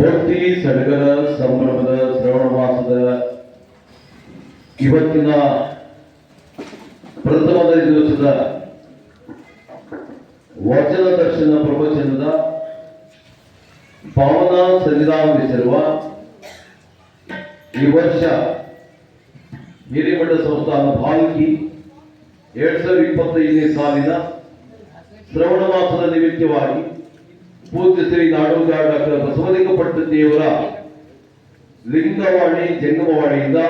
ಭಕ್ತಿ ಸಡಗರ ಸಂಭ್ರಮದ ಶ್ರವಣ ಮಾಸದ ಇವತ್ತಿನ ಪ್ರಥಮದ ದಿವಸದ ವಚನ ದರ್ಶನ ಪ್ರವಚನದ ಪಾವನ ಸನ್ನಿಧಾನವಿಸಿರುವ ಈ ವರ್ಷ ಹಿರೇಮಠ ಸಂಸ್ಥಾನ ಭಾಲ್ಕಿ ಎರಡ್ ಸಾವಿರದ ಇಪ್ಪತ್ತೈದನೇ ಸಾಲಿನ ಶ್ರವಣ ಮಾಸದ ನಿಮಿತ್ತವಾಗಿ ಪೂಜ್ಯ ಶ್ರೀ ನಾಡೋಜ ಡಾಕ್ಟರ್ ಬಸವಲಿಂಗ ಪಟ್ಟ ದೇವರ ಲಿಂಗವಾಣಿ ಜಂಗಮವಾಣಿಯಿಂದ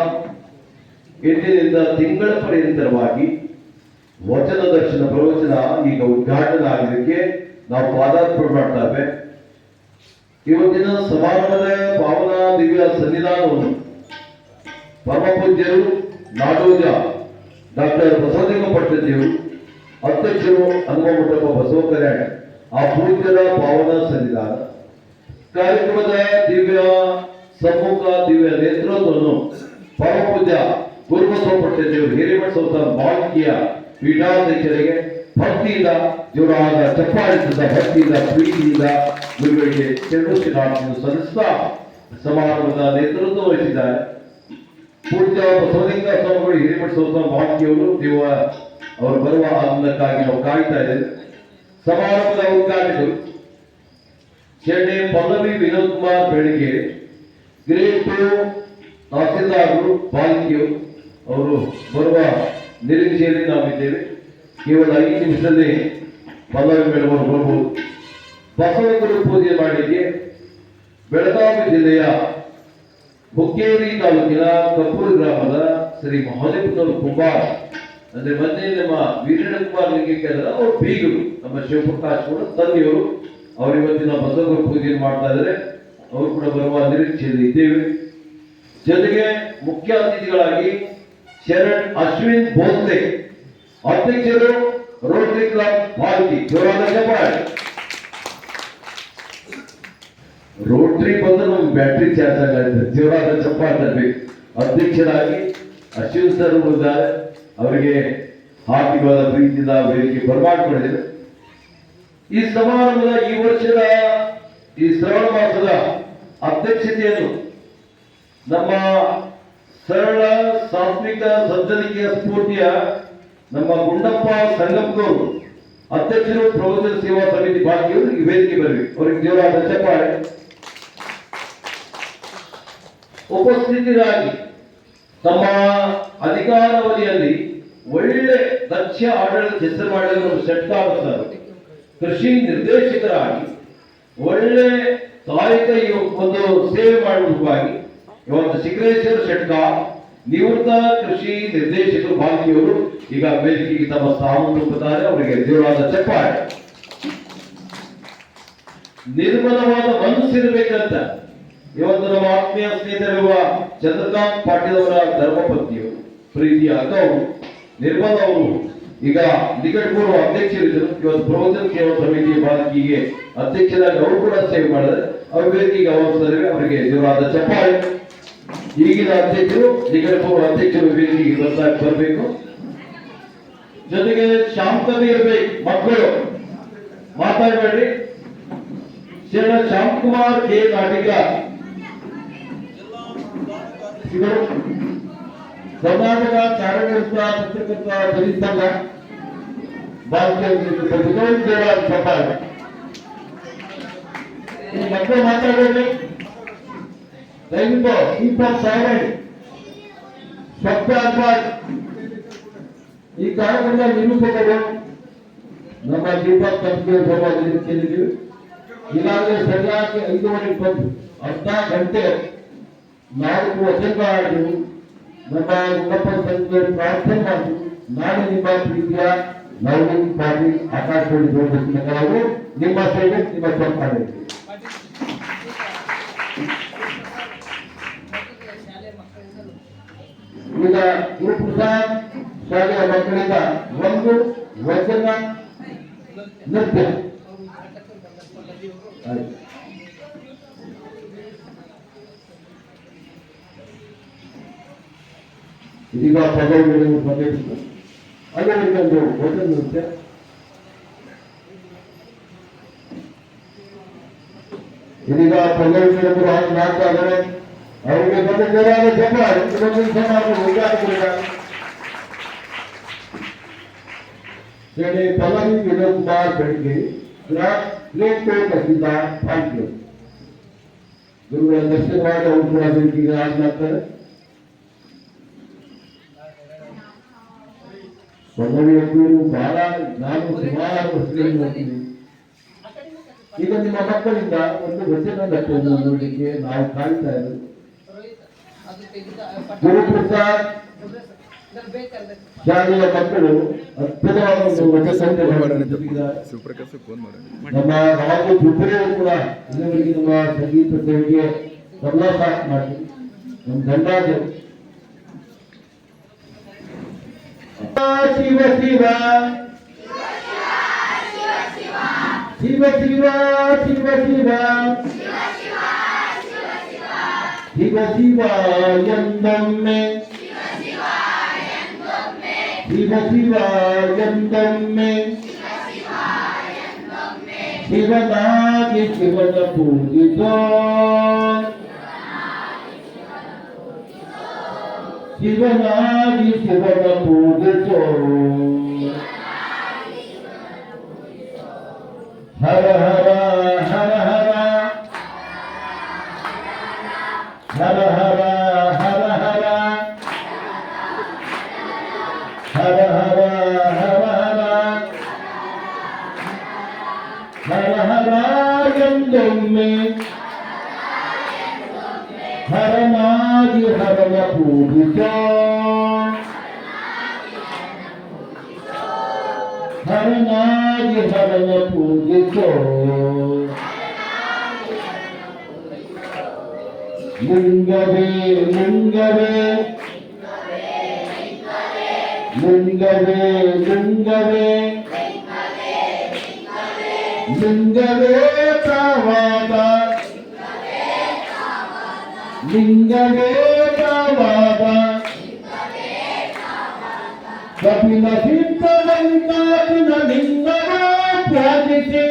ಇಂದಿನಿಂದ ತಿಂಗಳ ಪರ್ಯಂತರವಾಗಿ ವಚನ ದರ್ಶನ ಪ್ರವಚನ ಈಗ ಉದ್ಘಾಟನೆ ಆಗಲಿಕ್ಕೆ ನಾವು ಪಾದಾರ್ಪಣೆ ಮಾಡ್ತಾ ಇದ್ದೇವೆ. ಇವತ್ತಿನ ಸಮಾರಂಭದ ಪಾವನ ದಿವ್ಯ ಸನ್ನಿಧಾನವನ್ನು ಪರಮ ಪೂಜ್ಯರು ನಾಡೋಜ ಡಾಕ್ಟರ್ ಬಸವಲಿಂಗ ಪಟ್ಟದೇವರು ಅಧ್ಯಕ್ಷರು ಹನುಮ ಮಂಟಪ ಬಸವ ಕಲ್ಯಾಣ ಆ ಪೂಜ್ಯರ ಪಾವನ ಸನ್ನಿಧಾನ ಕಾರ್ಯಕ್ರಮದ ದಿವ್ಯ ಸಮ್ಮುಖ ದಿವ್ಯ ನೇತೃತ್ವವನ್ನು ಪರಮಪೂಜ್ಯ ಪೂಜ್ಯ ದೇವರು ಹಿರೇಮಠ ಸಂಸ್ಥಾನ ಬಾಲ್ಕಿಯ ಪೀಠಾಧ್ಯಕ್ಷರಿಗೆ ಭಕ್ತಿಯಿಂದ ಇವರಾದ ಚಪ್ಪಾಳಿಸಿದ ಭಕ್ತಿಯಿಂದ, ಪ್ರೀತಿಯಿಂದ ಗುರುಗಳಿಗೆ ಶರಣು ಸಲ್ಲಿಸ್ತಾ ಸಮಾರಂಭದ ನೇತೃತ್ವ ವಹಿಸಿದ್ದಾರೆ. ಪೂಜ್ಯ ಬಸವಲಿಂಗ ಸ್ವಾಮಿಗಳು ಹಿರೇಮಠ ಸಂಸ್ಥಾನ ಬಾಲ್ಕಿಯವರು ನೀವು ಅವರು ಬರುವ ಆಗಮನಕ್ಕಾಗಿ ನಾವು ಕಾಯ್ತಾ ಇದ್ದೇವೆ ಸಮಾರಂಭದ ಉದ್ಘಾಟಕರು ಶೆಣ್ಣೆ ಪಲ್ಲವಿ ವಿನೋದ್ ಕುಮಾರ್ ಬೆಳಿಗ್ಗೆ ಗ್ರೇಟ್ ತಹಸೀಲ್ದಾರರು ಪಾಲಿಕೆಯು ಅವರು ಬರುವ ನಿರೀಕ್ಷೆಯಲ್ಲಿ ನಾವಿದ್ದೇವೆ. ಕೇವಲ ಐದು ನಿಮಿಷದಲ್ಲಿ ಪಲ್ಲವಿ ಮೇಡಮ್ ಅವರು ಬರ್ಬೋದು ಬಸವಗುರು ಪೂಜೆ ಮಾಡಲಿಕ್ಕೆ ಬೆಳಗಾವಿ ಜಿಲ್ಲೆಯ ಹುಕ್ಕೇರಿ ತಾಲೂಕಿನ ಕಪ್ಪೂರು ಗ್ರಾಮದ ಶ್ರೀ ಮಹಾದೇವನವರು ಕುಂಬಾರ್ ಅಂದ್ರೆ ಮೊನ್ನೆ ನಮ್ಮ ವೀರಣ್ಣ ಕುಮಾರ್ ಲಿಂಗಕ್ಕೆ ಅವರು ಬೀಗರು, ನಮ್ಮ ಶಿವಪ್ರಕಾಶ್ ಕೂಡ ತಂದೆಯವರು. ಅವರು ಇವತ್ತಿನ ಬಸವಗುರು ಪೂಜೆ ಮಾಡ್ತಾ ಇದ್ದಾರೆ. ಅವರು ಕೂಡ ಬರುವ ನಿರೀಕ್ಷೆಯಲ್ಲಿ ಇದ್ದೇವೆ. ಜೊತೆಗೆ ಮುಖ್ಯ ಅತಿಥಿಗಳಾಗಿ ಶರಣ್ ಅಶ್ವಿನ್ ಭೋಸ್ಲೆ ಅಧ್ಯಕ್ಷರು ರೋಟರಿ ಕ್ಲಬ್ ಭಾರತಿ ಜೋರಾದ ರೋಟ್ರಿ ಬಂದ್ರೆ ನಮ್ಗೆ ಬ್ಯಾಟ್ರಿ ಚಾರ್ಜ್ ಆಗುತ್ತೆ. ಜೋರಾದ ಚಪ್ಪಾಳೆ ಅಧ್ಯಕ್ಷರಾಗಿ ಅಶ್ವಿನ್ ಸರ್ ಇದ್ದಾರೆ. ಅವರಿಗೆ ಆರ್ಥಿಕವಾದ ಪ್ರೀತಿಯಿಂದ ವೇದಿಕೆ ಬರಮಾಡಿಕೊಂಡಿದ್ದೇವೆ ಈ ಸಮಾರಂಭದ ಈ ವರ್ಷದ, ಈ ಶ್ರವಣ ಮಾಸದ ಅಧ್ಯಕ್ಷತೆಯನ್ನು ನಮ್ಮ ಸರಳ ಸಾತ್ವಿಕ ಸಜ್ಜನಿಕೆಯ ಸ್ಫೂರ್ತಿಯ ನಮ್ಮ ಗುಂಡಪ್ಪ ಸಂಗಪ್ಪನವರು ಅಧ್ಯಕ್ಷರು ಪ್ರವಚನ ಸೇವಾ ಸಮಿತಿ ಭಾಗಿಯವರು ಈ ವೇದಿಕೆ ಬರಲಿ. ಅವರಿಗೆ ದೇವರಾದ ಚಪ್ಪಾಳೆ ಉಪಸ್ಥಿತರಾಗಿ ತಮ್ಮ ಅಧಿಕಾರಾವಧಿಯಲ್ಲಿ ಒಳ್ಳೆ ದಕ್ಷ ಆಡಳಿತ ಹೆಸರು ಮಾಡಿದ್ರೆ ನಮ್ಮ ಸೆಟ್ ಸರ್ ಕೃಷಿ ನಿರ್ದೇಶಕರಾಗಿ, ಒಳ್ಳೆ ಈ ಒಂದು ಸೇವೆ ಮಾಡುವುದಕ್ಕಾಗಿ ಇವತ್ತು ಶಿಖರೇಶ್ವರ ಶೆಟ್ಕಾರ್ ನಿವೃತ್ತ ಕೃಷಿ ನಿರ್ದೇಶಕರು ಭಾಗಿಯವರು, ಈಗ ವೇದಿಕೆಗೆ ತಮ್ಮ ಸ್ಥಾನ ತುಂಬುತ್ತಾರೆ ಅವರಿಗೆ ದೇವರಾದ ಚಪ್ಪಾಳೆ. ನಿರ್ಮಲವಾದ ಮನಸ್ಸಿರಬೇಕಂತ ಇವತ್ತು ನಮ್ಮ ಆತ್ಮೀಯ ಸ್ನೇಹಿತರಿರುವ ಚಂದ್ರಕಾಂತ್ ಪಾಟೀಲ್ ಅವರ ಧರ್ಮಪತ್ನಿಯವರು ಪ್ರೀತಿಯ ಅಕ್ಕ ನಿರ್ಮಲ ಅವರು ಈಗ ನಿಕಟಪೂರ್ವ ಅಧ್ಯಕ್ಷರಿದ್ದರು ಇವತ್ತು ಪ್ರವಚನ ಸೇವಾ ಸಮಿತಿ ಬಾಲಕಿಗೆ ಅಧ್ಯಕ್ಷರಾಗಿ ಅವರು ಕೂಡ ಸೇವೆ ಮಾಡಿದರೆ ಅವ್ರ ವೇದಿಕೆಗೆ ಆಹ್ವಾನಿಸಿದರೆ ಅವರಿಗೆ ಜೋರಾದ ಚಪ್ಪಾಳೆ. ಈಗಿನ ಅಧ್ಯಕ್ಷರು, ನಿಕಟಪೂರ್ವ ಅಧ್ಯಕ್ಷರು ವೇದಿಕೆಗೆ ಬಂದಾಗ ಬರಬೇಕು. ಜೊತೆಗೆ ಶಾಂತತೆ ಇರಬೇಕು. ಮಕ್ಕಳು, ಮಾತಾಡಬೇಡ್ರಿ. ಶರಣ ಶಾಂತಕುಮಾರ್ ಕೆ ನಾಟಿಕ. ಇವರು ಕರ್ನಾಟಕ ಕಾರ್ಯನಿರತ ಪತ್ರಕರ್ತ ಸಮಿತಿ ಭಾರತೀಯ ಸಭಾಗ ಈ ಮಕ್ಕಳು ಮಾತಾಡಬೇಡಿ ದಯವಿಟ್ಟು ಕೀಪ್ ಆಫ್ ಸೈಲೆಂಟ್ ಶಬ್ದ ಅನ್ಬಾರ್ದು ಈ ಕಾರ್ಯಕ್ರಮದ ನಿರೂಪಕರು ನಮ್ಮ ದೀಪಕ್ ತಪ್ಪಿಗೆ ಪರವಾಗಿ ನಿರೀಕ್ಷೆಯಲ್ಲಿದ್ದೀವಿ ಈಗಾಗಲೇ ಸರಿಯಾಗಿ ಐದೂವರೆಗೆ ಬಂದು ಅರ್ಧ ಗಂಟೆ ನಾಲ್ಕು ವಚನಗಳಾಡಿವು ನಮ್ಮ ಉನ್ನತ ಸಂಖ್ಯೆ ಪ್ರಾರ್ಥನೆ ಮಾಡಿ ನಾನು ನಿಮ್ಮ ಪ್ರೀತಿಯ ನವೀನ್ ಪಾಟೀಲ್ ಆಕಾಶವಾಣಿ ದೂರದರ್ಶನಗಳಾಗಿ ನಿಮ್ಮ ಸೇವೆ, ನಿಮ್ಮ ಸಂಪಾದನೆ ಈಗ ಗುರುಪ್ರಸಾದ್ ಶಾಲೆಯ ಮಕ್ಕಳಿಂದ ಒಂದು ವಚನ ನೃತ್ಯ ಆಯ್ತು. ಇದೀಗ ಪದವಿಗಳು ಬಂದಿತ್ತು ಅದರಲ್ಲಿ ಒಂದು ಹೋಟೆಲ್ ನೃತ್ಯ ಇದೀಗ ಪದವಿಗಳು ಹಾಕಿ ಮಾಡ್ತಾ ಇದ್ದಾರೆ ಅವರಿಗೆ ಬಂದ ಜನ ಜನ ಬಂದ ಸಮಾಜ ಹೋಗ್ತಾರೆ જેને પલંગ વિનોદકુમાર ભેટગે લેટ પેટ અભિતા ફાઇટ ગુરુ દર્શન માટે ઉપરા ભેટગી રાજનાથ ಬಹಳ ನಾನು ಸುಮಾರು ನೋಡ್ತೀನಿ. ಈಗ ನಿಮ್ಮ ಮಕ್ಕಳಿಂದ ಒಂದು ವಚನ ಲಕ್ಷಣ ನೋಡಲಿಕ್ಕೆ ನಾವು ಕಾಯ್ತಾ ಇದ್ದೀವಿ ಗುರುಪ್ರಸಾದ್ ಶಾಲೆಯ ಮಕ್ಕಳು ಮಾಡೋಣ ನಮ್ಮ ರಾಜು ಕೂಡ ಇಲ್ಲಿವರೆಗೆ ನಮ್ಮ ಸಂಗೀತ ಸೇವೆಗೆ ಎಲ್ಲ ಸಾಥ್ ಮಾಡಿ ನಮ್ಮ ಗಂಡಾಜರು శివ శివ శివ శివ శివ శివ శివ శివ యందమ్మే శివ శివ యందమ్మే శివనాగి శివన పూజితో. శివనాది శివన పూజతో హర హర హర హర హర హర హర హర హర హర హర హర హర హర harmaji haramnya kubuka. Harmaji haramnya kubuka. Mungabe, mungabe, mungabe, mungabe, mungabe. లింగవేటవాద Kapila సిద్ధమంతాకున లింగవా త్యాగితే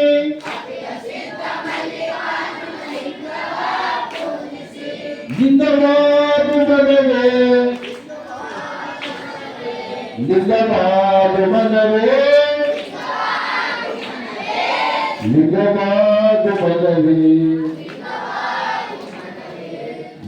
జిందవాదు మనవే జిందవాదు మనవే జిందవాదు మనవే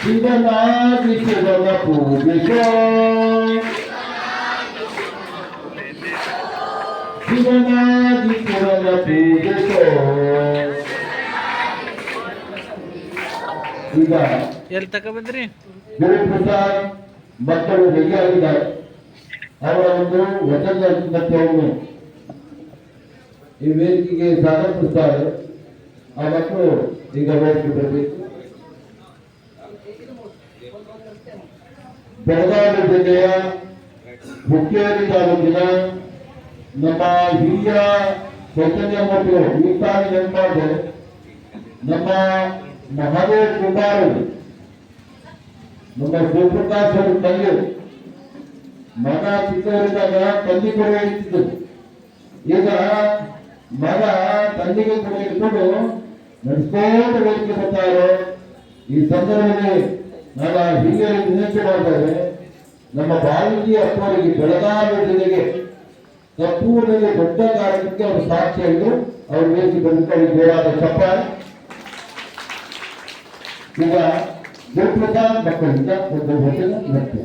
Sibana bitibana kubika. Sibana bitibana ಈಗ ಎಲ್ಲಿ ತಕ ಬಂದ್ರಿ ಗುರು ಪ್ರಸಾದ್ ಮಕ್ಕಳು ಭೇಟಿಯಾಗಿದ್ದಾರೆ ಅವರ ಒಂದು ವಚನವನ್ನು ಈ ವೇದಿಕೆಗೆ ಸ್ವಾಗತಿಸುತ್ತಾರೆ ಆ ಮಕ್ಕಳು ಈಗ ಬರಬೇಕು ಬೆಳಗಾವಿ ಜಿಲ್ಲೆಯ ಹುಕ್ಕೇರಿ ತಾಲೂಕಿನ ನಮ್ಮ ಹಿರಿಯ ಚೈತನ್ಯ ಮಕ್ಕಳು ಈ ತಾಯಿ ನೆನಪಾದೆ ನಮ್ಮ ಮಹಾದೇವ್ ಕುಮಾರ್ ನಮ್ಮ ಶಿವಪ್ರಕಾಶ್ ಅವರು ತಂದೆ, ಮಗ ಚಿಕ್ಕವರಿದ್ದಾಗ ತಂದೆ ಕೂಡ ಇರ್ತಿದ್ದು ಈಗ ಮಗ ತಂದೆಗೆ ಕೂಡ ಇಟ್ಕೊಂಡು ನಡೆಸ್ಕೊಂಡು ಬರ್ತಾ ಬರ್ತಾರೆ ಈ ಸಂದರ್ಭದಲ್ಲಿ ನನ್ನ ಹಿರಿಯರು ವಿನಂತಿ ಮಾಡ್ತಾರೆ ನಮ್ಮ ಬಾಲ್ಯ ಅಪ್ಪರಿಗೆ ಬೆಳಗಾವಿ ಜಿಲ್ಲೆಗೆ ಸಂಪೂರ್ಣದಲ್ಲಿ ದೊಡ್ಡ ಕಾರ್ಯಕ್ಕೆ ಅವರು ಸಾಕ್ಷಿಯಾಗಿದ್ದು ಅವರು ವೇದಿಕೆ ಬಂದಿದ್ದಾರೆ ಬೇಕಾದ ಚಪ್ಪಾಳೆ ಈಗ ಗುರುಪ್ರಸಾದ್ ಮಕ್ಕಳಿಂದ ಒಂದು ವಚನ ನೃತ್ಯ